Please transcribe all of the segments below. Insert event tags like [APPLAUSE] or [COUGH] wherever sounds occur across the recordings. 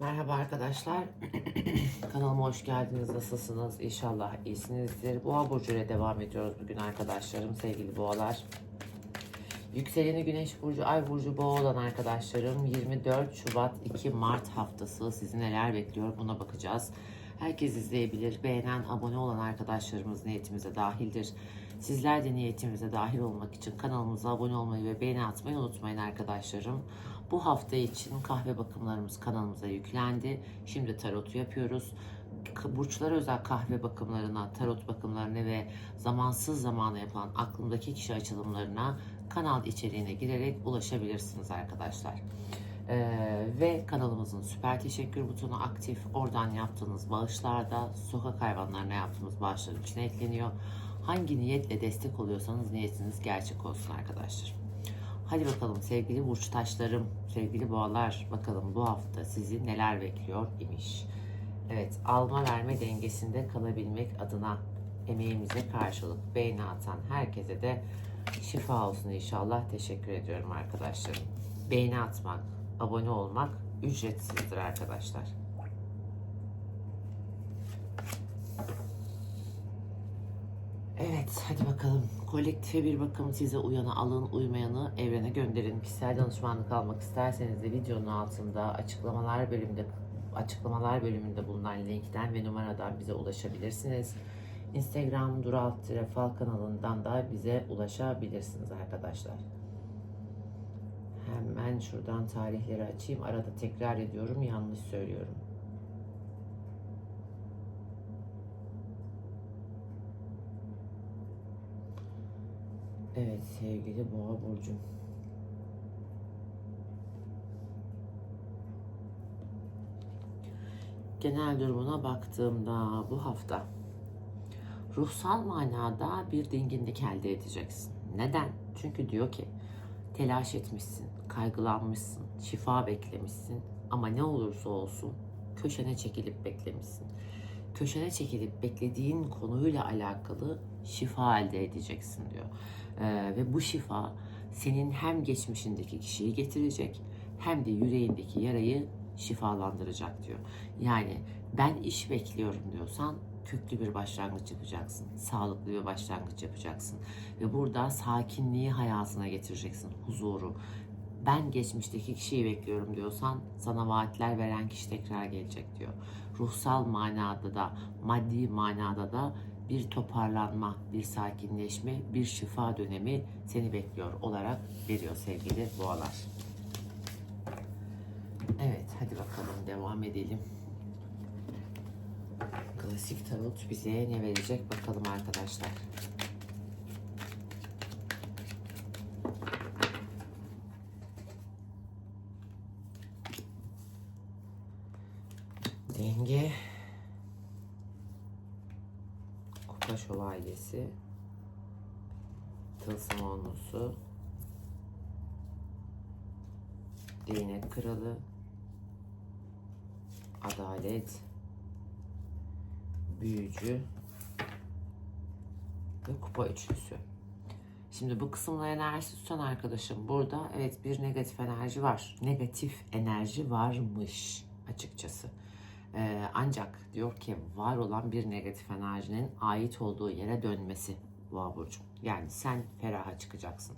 Merhaba arkadaşlar. [CLEARS THROAT] Kanalıma hoş geldiniz. Nasılsınız? İnşallah iyisinizdir. Boğa burcu ile devam ediyoruz bugün arkadaşlarım, sevgili boğalar. Yükseleni Güneş burcu, Ay burcu boğa olan arkadaşlarım 24 Şubat 2 Mart haftası sizi neler bekliyor buna bakacağız. Herkes izleyebilir. Beğenen, abone olan arkadaşlarımız niyetimize dahildir. Sizler de niyetimize dahil olmak için kanalımıza abone olmayı ve beğeni atmayı unutmayın arkadaşlarım. Bu hafta için kahve bakımlarımız kanalımıza yüklendi. Şimdi tarotu yapıyoruz. Burçlara özel kahve bakımlarına, tarot bakımlarına ve zamansız zamana yapılan aklımdaki kişi açılımlarına kanal içeriğine girerek ulaşabilirsiniz arkadaşlar. Ee, ve kanalımızın süper teşekkür butonu aktif. Oradan yaptığınız bağışlar da sokak hayvanlarına yaptığımız bağışların içine ekleniyor. Hangi niyetle destek oluyorsanız niyetiniz gerçek olsun arkadaşlar. Hadi bakalım sevgili burç taşlarım, sevgili boğalar bakalım bu hafta sizi neler bekliyor imiş. Evet alma verme dengesinde kalabilmek adına emeğimize karşılık beğeni atan herkese de şifa olsun inşallah. Teşekkür ediyorum arkadaşlarım. Beğeni atmak, abone olmak ücretsizdir arkadaşlar. Evet hadi bakalım. Kolektife bir bakım size uyanı alın, uymayanı evrene gönderin. Kişisel danışmanlık almak isterseniz de videonun altında açıklamalar bölümünde açıklamalar bölümünde bulunan linkten ve numaradan bize ulaşabilirsiniz. Instagram Dural Fal kanalından da bize ulaşabilirsiniz arkadaşlar. Hemen şuradan tarihleri açayım. Arada tekrar ediyorum, yanlış söylüyorum. Evet sevgili Boğa burcum. Genel durumuna baktığımda bu hafta ruhsal manada bir dinginlik elde edeceksin. Neden? Çünkü diyor ki telaş etmişsin, kaygılanmışsın, şifa beklemişsin ama ne olursa olsun köşene çekilip beklemişsin. Köşene çekilip beklediğin konuyla alakalı şifa elde edeceksin diyor. Ee, ve bu şifa senin hem geçmişindeki kişiyi getirecek hem de yüreğindeki yarayı şifalandıracak diyor. Yani ben iş bekliyorum diyorsan köklü bir başlangıç yapacaksın. Sağlıklı bir başlangıç yapacaksın. Ve burada sakinliği hayatına getireceksin. Huzuru. Ben geçmişteki kişiyi bekliyorum diyorsan sana vaatler veren kişi tekrar gelecek diyor. Ruhsal manada da maddi manada da bir toparlanma, bir sakinleşme, bir şifa dönemi seni bekliyor olarak veriyor sevgili boğalar. Evet hadi bakalım devam edelim. Klasik tarot bize ne verecek bakalım arkadaşlar. Denge. Kupa şövalyesi. Tılsım onlusu. Değnek kralı. Adalet. Büyücü. Ve kupa üçlüsü. Şimdi bu kısımla enerjisi tutan arkadaşım burada evet bir negatif enerji var. Negatif enerji varmış açıkçası. Ee, ancak diyor ki var olan bir negatif enerjinin ait olduğu yere dönmesi Boğa Burcu. Yani sen feraha çıkacaksın.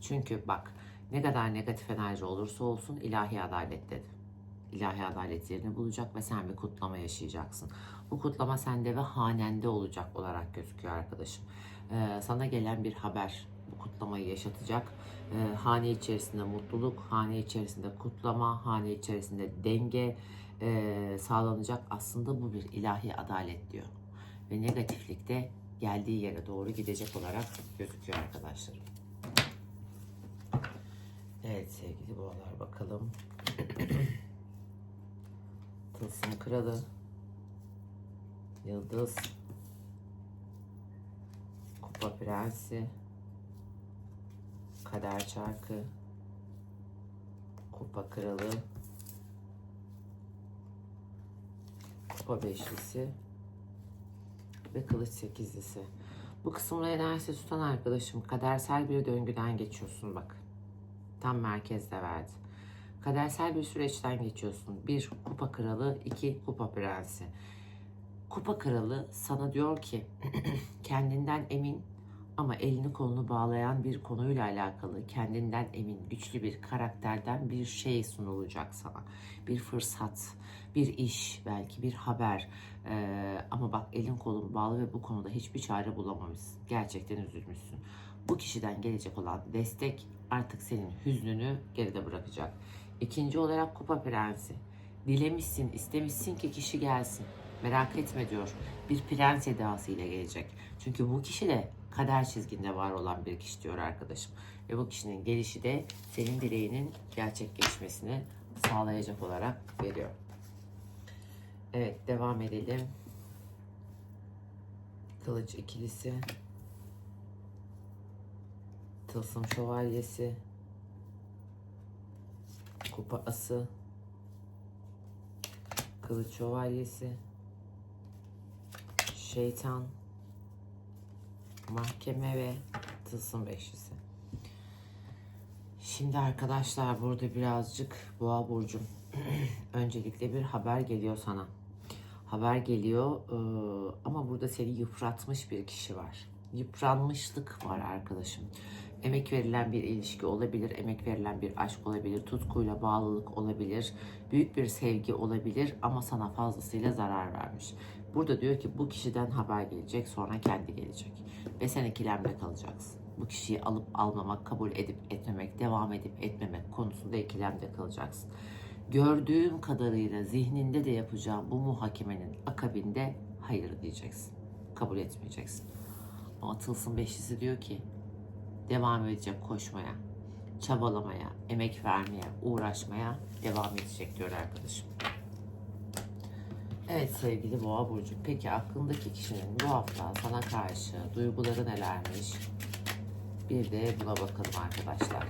Çünkü bak ne kadar negatif enerji olursa olsun ilahi adalet dedi. İlahi adalet yerini bulacak ve sen bir kutlama yaşayacaksın. Bu kutlama sende ve hanende olacak olarak gözüküyor arkadaşım. Ee, sana gelen bir haber kutlamayı yaşatacak. Ee, hane içerisinde mutluluk, hane içerisinde kutlama, hane içerisinde denge e, sağlanacak. Aslında bu bir ilahi adalet diyor. Ve negatiflikte geldiği yere doğru gidecek olarak gözüküyor arkadaşlar. Evet sevgili boğalar bakalım. [COUGHS] Tılsım kralı. Yıldız. Kupa prensi. Kader çarkı. Kupa kralı. Kupa beşlisi. Ve kılıç sekizlisi. Bu kısımda enerjisi tutan arkadaşım kadersel bir döngüden geçiyorsun bak. Tam merkezde verdi. Kadersel bir süreçten geçiyorsun. Bir kupa kralı, iki kupa prensi. Kupa kralı sana diyor ki [CLEARS THROAT] kendinden emin ama elini kolunu bağlayan bir konuyla alakalı kendinden emin güçlü bir karakterden bir şey sunulacak sana. Bir fırsat, bir iş, belki bir haber. Ee, ama bak elin kolun bağlı ve bu konuda hiçbir çare bulamamışsın. Gerçekten üzülmüşsün. Bu kişiden gelecek olan destek artık senin hüznünü geride bırakacak. İkinci olarak kupa prensi. Dilemişsin, istemişsin ki kişi gelsin. Merak etme diyor. Bir prens edası ile gelecek. Çünkü bu kişi de kader çizginde var olan bir kişi diyor arkadaşım. Ve bu kişinin gelişi de senin dileğinin gerçekleşmesini sağlayacak olarak veriyor. Evet devam edelim. Kılıç ikilisi. Tılsım şövalyesi. Kupa ası. Kılıç şövalyesi. Şeytan. Mahkeme ve tılsım beşlisi. Şimdi arkadaşlar burada birazcık boğa burcum. [CLEARS THROAT] Öncelikle bir haber geliyor sana. Haber geliyor eee, ama burada seni yıpratmış bir kişi var. Yıpranmışlık var arkadaşım. Emek verilen bir ilişki olabilir, emek verilen bir aşk olabilir, tutkuyla bağlılık olabilir, büyük bir sevgi olabilir ama sana fazlasıyla zarar vermiş. Burada diyor ki bu kişiden haber gelecek, sonra kendi gelecek ve sen ikilemde kalacaksın. Bu kişiyi alıp almamak, kabul edip etmemek, devam edip etmemek konusunda ikilemde kalacaksın. Gördüğüm kadarıyla zihninde de yapacağım bu muhakemenin akabinde hayır diyeceksin. Kabul etmeyeceksin. Ama Tılsım Beşlisi diyor ki devam edecek koşmaya, çabalamaya, emek vermeye, uğraşmaya devam edecek diyor arkadaşım. Evet sevgili Boğa Burcu. Peki aklındaki kişinin bu hafta sana karşı duyguları nelermiş? Bir de buna bakalım arkadaşlar.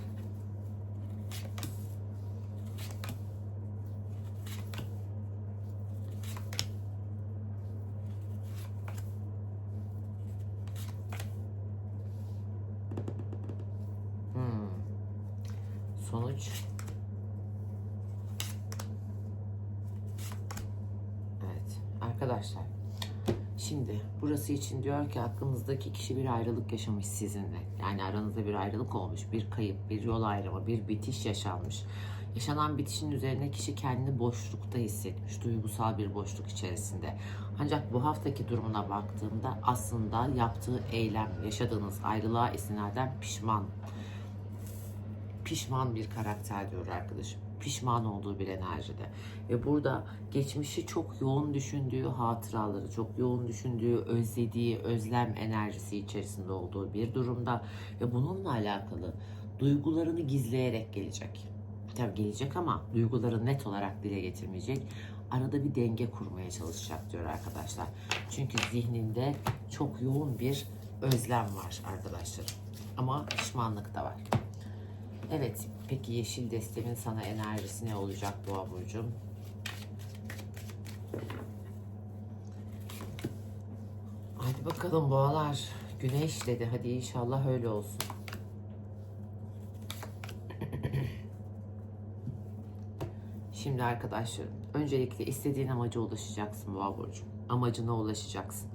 Arkadaşlar. Şimdi burası için diyor ki aklınızdaki kişi bir ayrılık yaşamış sizinle. Yani aranızda bir ayrılık olmuş, bir kayıp, bir yol ayrımı, bir bitiş yaşanmış. Yaşanan bitişin üzerine kişi kendini boşlukta hissetmiş, duygusal bir boşluk içerisinde. Ancak bu haftaki durumuna baktığımda aslında yaptığı eylem, yaşadığınız ayrılığa istinaden pişman pişman bir karakter diyor arkadaşım. Pişman olduğu bir enerjide. Ve burada geçmişi çok yoğun düşündüğü hatıraları, çok yoğun düşündüğü, özlediği, özlem enerjisi içerisinde olduğu bir durumda. Ve bununla alakalı duygularını gizleyerek gelecek. Tabii gelecek ama duyguları net olarak dile getirmeyecek. Arada bir denge kurmaya çalışacak diyor arkadaşlar. Çünkü zihninde çok yoğun bir özlem var arkadaşlar. Ama pişmanlık da var. Evet, peki yeşil destemin sana enerjisi ne olacak Boğa Burcu'm? Hadi bakalım boğalar. Güneş dedi. Hadi inşallah öyle olsun. Şimdi arkadaşlarım, öncelikle istediğin amaca ulaşacaksın Boğa Burcu. Amacına ulaşacaksın.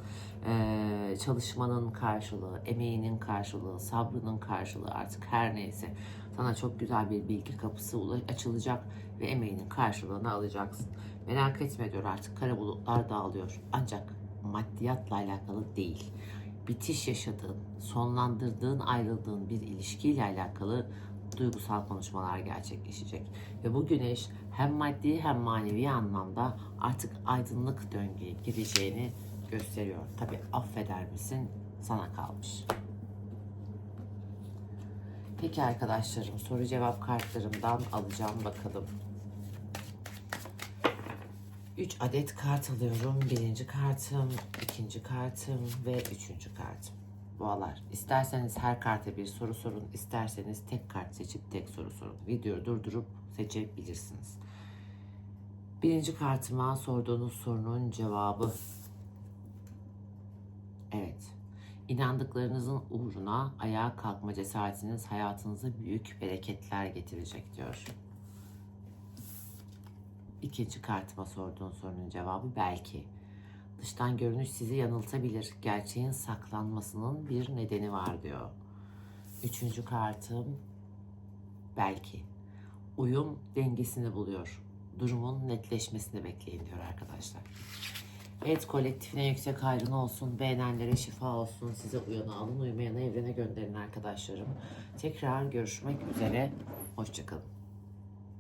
Ee, çalışmanın karşılığı, emeğinin karşılığı, sabrının karşılığı artık her neyse. Sana çok güzel bir bilgi kapısı açılacak ve emeğinin karşılığını alacaksın. Merak etme diyor artık kara bulutlar dağılıyor. Ancak maddiyatla alakalı değil. Bitiş yaşadığın, sonlandırdığın, ayrıldığın bir ilişkiyle alakalı duygusal konuşmalar gerçekleşecek. Ve bu güneş hem maddi hem manevi anlamda artık aydınlık döngüye gireceğini gösteriyor. Tabi affeder misin sana kalmış. Peki arkadaşlarım soru cevap kartlarımdan alacağım bakalım. 3 adet kart alıyorum. Birinci kartım, ikinci kartım ve üçüncü kartım. Boğalar. İsterseniz her karta bir soru sorun. isterseniz tek kart seçip tek soru sorun. Videoyu durdurup seçebilirsiniz. Birinci kartıma sorduğunuz sorunun cevabı. Evet. İnandıklarınızın uğruna ayağa kalkma cesaretiniz hayatınıza büyük bereketler getirecek diyor. İkinci kartıma sorduğun sorunun cevabı belki. Dıştan görünüş sizi yanıltabilir. Gerçeğin saklanmasının bir nedeni var diyor. Üçüncü kartım belki. Uyum dengesini buluyor. Durumun netleşmesini bekleyin diyor arkadaşlar. Evet kolektifine yüksek hayrın olsun. Beğenenlere şifa olsun. Size uyanı alın, uymayanı evrene gönderin arkadaşlarım. Tekrar görüşmek üzere. Hoşçakalın.